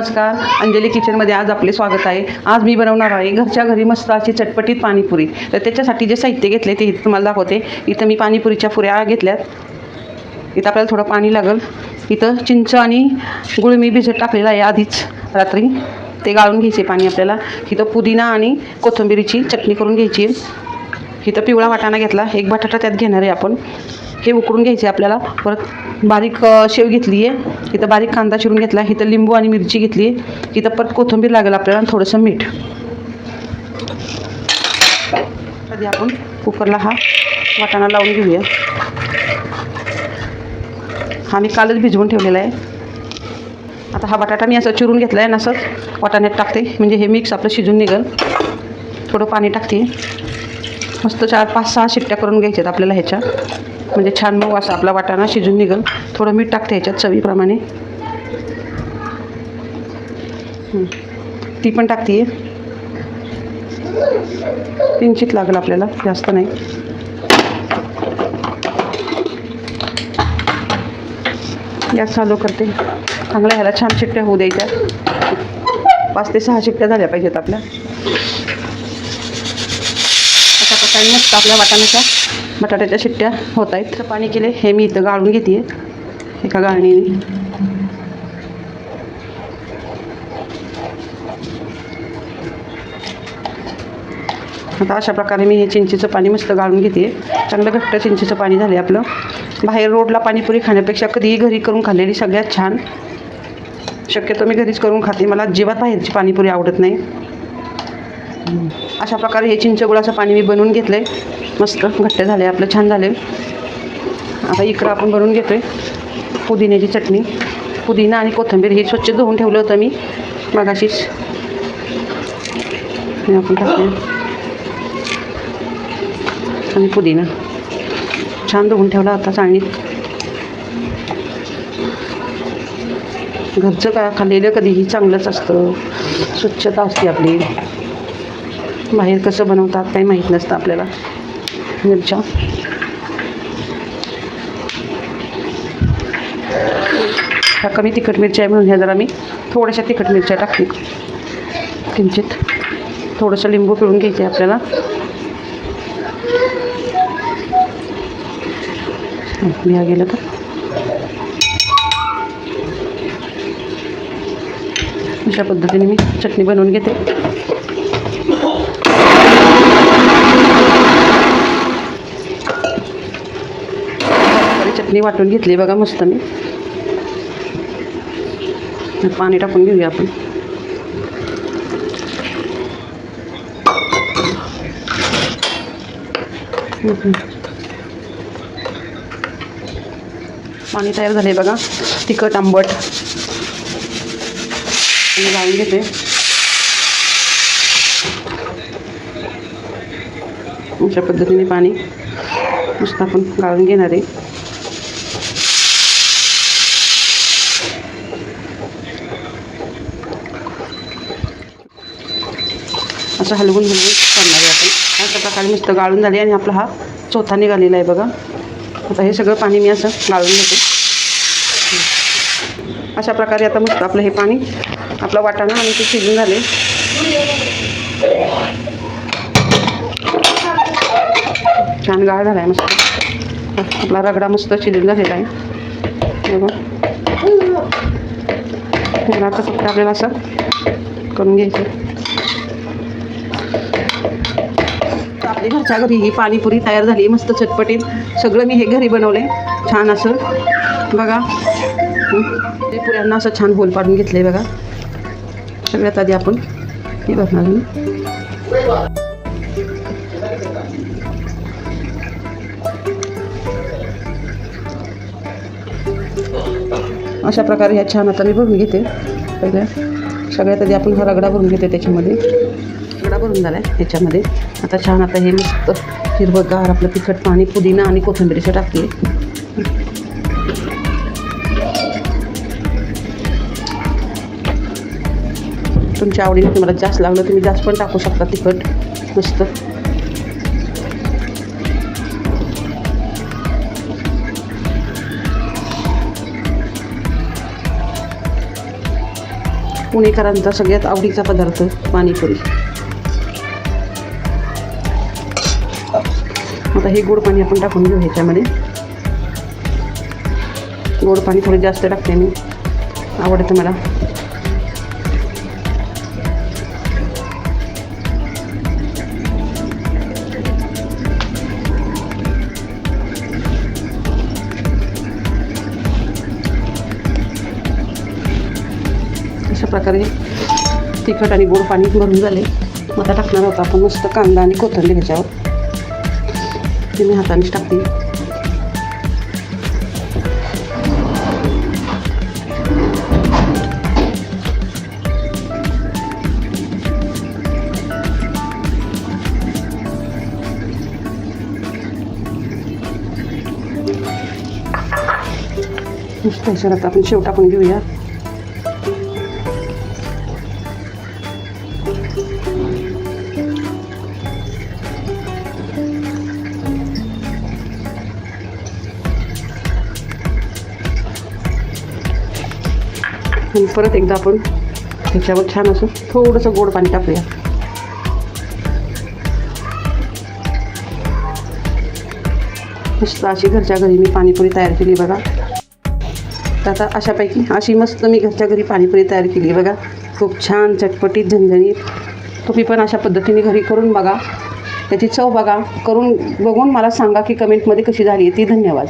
नमस्कार. अंजली किचनमध्ये आज आपले स्वागत आहे. आज मी बनवणार आहे घरच्या घरी मस्त अशी चटपटीत पाणीपुरी. तर त्याच्यासाठी जे साहित्य घेतले ते इथं तुम्हाला दाखवते. इथं मी पाणीपुरीच्या पुऱ्या घेतल्यात. इथं आपल्याला थोडं पाणी लागेल. इथं चिंच आणि गुळ मी भिजत टाकलेलं आहे आधीच रात्री. ते गाळून घ्यायचे पाणी आपल्याला. इथं पुदिना आणि कोथिंबिरीची चटणी करून घ्यायची. इथं पिवळा वाटाणा घेतला. एक बटाटा त्यात घेणार आहे आपण. हे उकडून घ्यायचे आपल्याला. परत बारीक शेव घेतली आहे. इथं बारीक कांदा चिरून घेतला इथं लिंबू आणि मिरची घेतली आहे. इथं परत कोथिंबीर लागेल आपल्याला आणि थोडंसं मीठ. आधी आपण कुकरला हा वाटाणा लावून घेऊया. हा मी कालच भिजवून ठेवलेला आहे. आता हा बटाटा मी असं चिरून घेतला आहे आणि असंच वाटाण्यात टाकते. म्हणजे हे मिक्स आपलं शिजून निघेल. थोडं पाणी टाकते. मस्त चार पाच सहा शिट्ट्या करून घ्यायच्यात आपल्याला ह्याच्या. म्हणजे छान मऊ असा आपला वाटाणा शिजून निघेल. थोडं मीठ टाकते ह्याच्यात चवीप्रमाणे. ती पण टाकते. किंचित लागेल आपल्याला जास्त नाही. गॅस चालू करते. चांगल्या ह्याला छान शिट्ट्या होऊ द्यायच्या. पाच ते सहा शिट्ट्या झाल्या पाहिजेत आपल्या. अशा प्रकारे मस्त आपल्या वाटाण्याच्या बटाट्याच्या शिट्ट्या होत आहेत. पाणी केले. हे मी इथं गाळून घेते. एका गाळणीने. आता अशा प्रकारे मी हे चिंचेचं पाणी मस्त गाळून घेते. चांगलं घट्ट चिंचेचं पाणी झाले आपलं. बाहेर रोडला पाणीपुरी खाण्यापेक्षा कधीही घरी करून खाल्लेली सगळ्यात छान. शक्यतो मी घरीच करून खाते. मला अजिबात बाहेरची पाणीपुरी आवडत नाही. अशा प्रकारे हे चिंचगुळाचं पाणी मी बनवून घेतलं आहे मस्त घट्ट झाले आपलं छान झाले आता इकडं आपण बनवून घेतो आहे पुदिन्याची चटणी. पुदिना आणि कोथिंबीर हे स्वच्छ धुवून ठेवलं होतं मी. मगाशीच. आपण टाकले आणि पुदिना. छान धुवून ठेवला होता चाळणीत. घरचं का खाल्लेलं कधीही चांगलंच असतं. स्वच्छता असते आपली. बाहेर कसं बनवतात काही माहीत नसतं आपल्याला. मिरच्या. ह्या कमी तिखट मिरच्या आहे म्हणून ह्या जरा मी थोड्याशा तिखट मिरच्या टाकते. किंचित. थोडंसं लिंबू पिळून घ्यायचे आहे आपल्याला बिया गेलं तर. अशा पद्धतीने मी चटणी बनवून घेते. चटणी वाटून घेतली मस्त मी पाणी टाकून घेऊया आपण. पाणी तयार झाले बघा तिखट आंबट। लावून घेते अशा पद्धतीने पाणी मस्त आपण गाळून घेणार आहे असं हलवून हलवून करणार आहे आपण. अशा प्रकारे मस्त गाळून झाली आणि आपला हा चौथा निघालेला आहे बघा. आता हे सगळं पाणी मी असं गाळून घेते. अशा प्रकारे आता मस्त आपलं हे पाणी आपला वाटाणा आणि ते शिजून झाले. छान गाळ झाला आहे मस्त. आपला रगडा मस्त शिजून झालेला आहे. हे आता फक्त आपल्याला असं करून घ्यायचं. आपली घरच्या घरी ही पाणीपुरी तयार झाली. मस्त चटपटीत. सगळं मी हे घरी बनवले छान असं. बघा. ते पुऱ्यांना असं छान होल पाडून घेतले बघा. सगळ्यात आधी आपण हे बघणार मी अशा प्रकारे ह्या छान आता मी भरून घेते. पहिल्या सगळ्यात आधी आपण हा रगडा भरून घेते त्याच्यामध्ये. रगडा भरून झाला आहे ह्याच्यामध्ये आता छान आता हे मस्त हिरवंगार आपलं तिखट पाणी पुदिना आणि कोथिंबीरीचं टाकते तुमच्या आवडीने तुम्हाला जास्त लागलं तुम्ही जास्त पण टाकू शकता तिखट. मस्त. पुणेकरांचा सगळ्यात आवडीचा पदार्थ पाणीपुरी. आता हे गोड पाणी आपण टाकून घेऊ ह्याच्यामध्ये. गोड पाणी थोडं जास्त टाकते मी. आवडतं मला. अशा प्रकारे तिखट आणि गोड पाणी भरून झाले. आता टाकणार होता आपण मस्त कांदा आणि कोथंबीर ह्याच्यावर. ते मी हातानेच टाकते मस्त ह्याच्यावर आता आपण शेव टाकून घेऊया आणि परत एकदा आपण त्याच्यावर छान असं थोडंसं गोड पाणी टाकूया. मस्त अशी घरच्या घरी मी पाणीपुरी तयार केली बघा. तर आता अशापैकी अशी मस्त मी घरच्या घरी पाणीपुरी तयार केली बघा. खूप छान चटपटीत झणझणीत. तुम्ही पण अशा पद्धतीने घरी करून बघा. त्याची चव बघा. करून बघून मला सांगा की कमेंटमध्ये कशी झाली आहे ती. धन्यवाद.